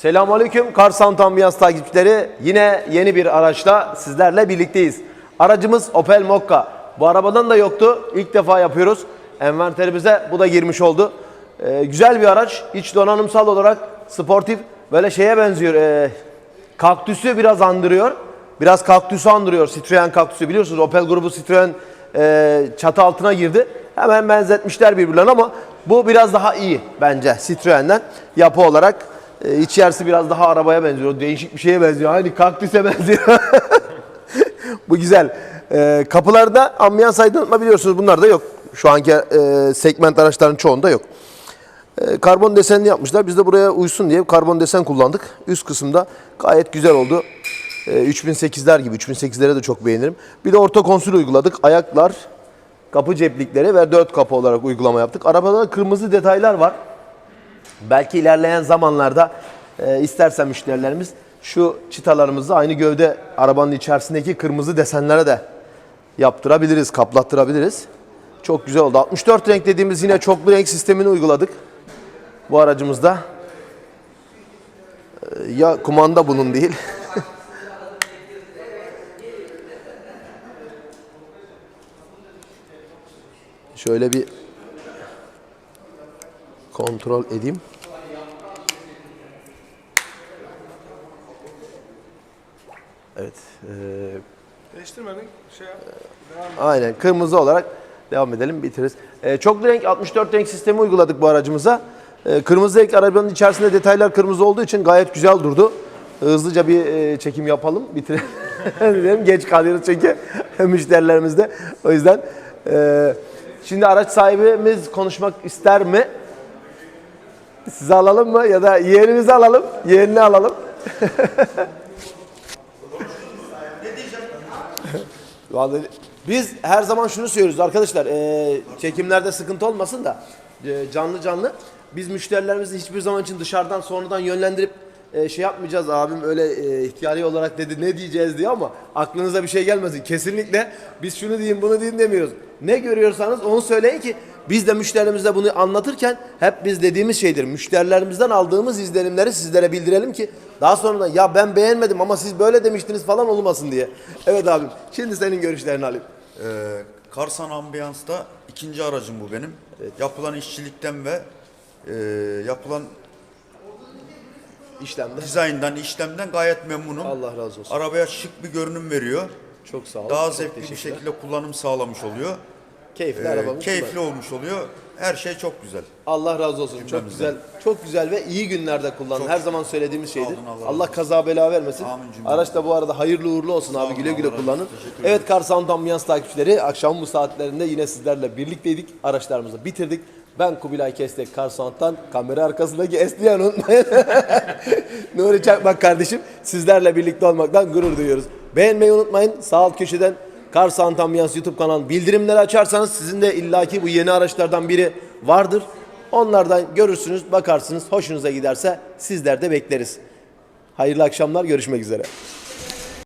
Selamünaleyküm Kar Sound Ambiyans takipçileri. Yine yeni bir araçla sizlerle birlikteyiz. Aracımız Opel Mokka. Bu arabadan da yoktu. İlk defa yapıyoruz. Envanterimize bu da girmiş oldu. Ee, güzel bir araç. İç donanımsal olarak sportif. Böyle şeye benziyor. Ee, kaktüsü biraz andırıyor. Biraz kaktüsü andırıyor. Citroen kaktüsü biliyorsunuz. Opel grubu Citroen e, çatı altına girdi. Hemen benzetmişler birbirlerine ama bu biraz daha iyi bence Citroen'den yapı olarak. E, içerisi biraz daha arabaya benziyor. Değişik bir şeye benziyor. Aynı kaktüse benziyor. bu güzel. E, kapılarda ambiyans aydınlatma biliyorsunuz bunlar da yok. Şu anki e, segment araçların çoğunda yok. E, karbon desenli yapmışlar. Biz de buraya uysun diye karbon desen kullandık. Üst kısımda gayet güzel oldu. E, 3008'ler gibi. 3008'lere de çok beğenirim. Bir de orta konsül uyguladık. Ayaklar, kapı ceplikleri ve dört kapı olarak uygulama yaptık. Arabada da kırmızı detaylar var. Belki ilerleyen zamanlarda e, isterse müşterilerimiz şu çıtalarımızı aynı gövde arabanın içerisindeki kırmızı desenlere de yaptırabiliriz, kaplattırabiliriz. Çok güzel oldu. 64 renk dediğimiz yine çoklu renk sistemini uyguladık bu aracımızda. E, Ya kumanda bunun değil. Şöyle bir kontrol edeyim. Evet. eee, Değiştirmedik. Şey yap. aynen kırmızı olarak devam edelim bitiririz. Eee çoklu renk 64 renk sistemi uyguladık bu aracımıza. Eee, kırmızı renk arabanın içerisinde detaylar kırmızı olduğu için gayet güzel durdu. Hızlıca bir çekim yapalım bitirelim. Dedim geç kalıyoruz çünkü müşterilerimizde. O yüzden şimdi araç sahibimiz konuşmak ister mi? Sizi alalım mı ya da yeğenimizi alalım, yeğenini alalım. Vallahi biz her zaman şunu söylüyoruz arkadaşlar. eee, çekimlerde sıkıntı olmasın da eee, canlı canlı biz müşterilerimizi hiçbir zaman için dışarıdan sonradan yönlendirip eee, şey yapmayacağız abim öyle eee, ihtiyari olarak dedi ne diyeceğiz diye ama aklınıza bir şey gelmesin. Kesinlikle biz şunu diyeyim bunu diyeyim demiyoruz. Ne görüyorsanız onu söyleyin ki biz de müşterimize bunu anlatırken hep biz dediğimiz şeydir. Müşterilerimizden aldığımız izlenimleri sizlere bildirelim ki daha sonra ya ben beğenmedim ama siz böyle demiştiniz falan olmasın diye. Evet abim. Şimdi senin görüşlerini alayım. Ee, Karsan Ambiyans'ta ikinci aracım bu benim. Yapılan işçilikten ve e, yapılan İşlemde. dizayndan, işlemden gayet memnunum. Allah razı olsun. Arabaya şık bir görünüm veriyor. Çok sağ ol. Daha Çok zevkli bir şekilde kullanım sağlamış oluyor. Keyifli Ee, arabamız. keyifli kullan. olmuş oluyor. Her şey çok güzel. Allah razı olsun. Çok Cümlemizden. güzel. Çok güzel ve iyi günlerde kullanın. Çok- Her zaman söylediğimiz şeydir. olun, Allah Allah kaza bela vermesin. Amin cümlemize. Araç da bu arada hayırlı uğurlu olsun abi. olun, Güle güle kullanın. Evet Kar Sound Ambiyans takipçileri akşam bu saatlerinde yine sizlerle birlikteydik. Araçlarımızı bitirdik. Ben Kubilay Kestek Kar Sound'dan kamera arkasındaki Esliyan unutmayın. Nuri Çakmak kardeşim sizlerle birlikte olmaktan gurur duyuyoruz. Beğenmeyi unutmayın. Sağ alt köşeden Kar Sound Ambiyans YouTube kanalı bildirimleri açarsanız sizin de illaki bu yeni araçlardan biri vardır. Onlardan görürsünüz, bakarsınız. Hoşunuza giderse sizler de bekleriz. Hayırlı akşamlar, görüşmek üzere.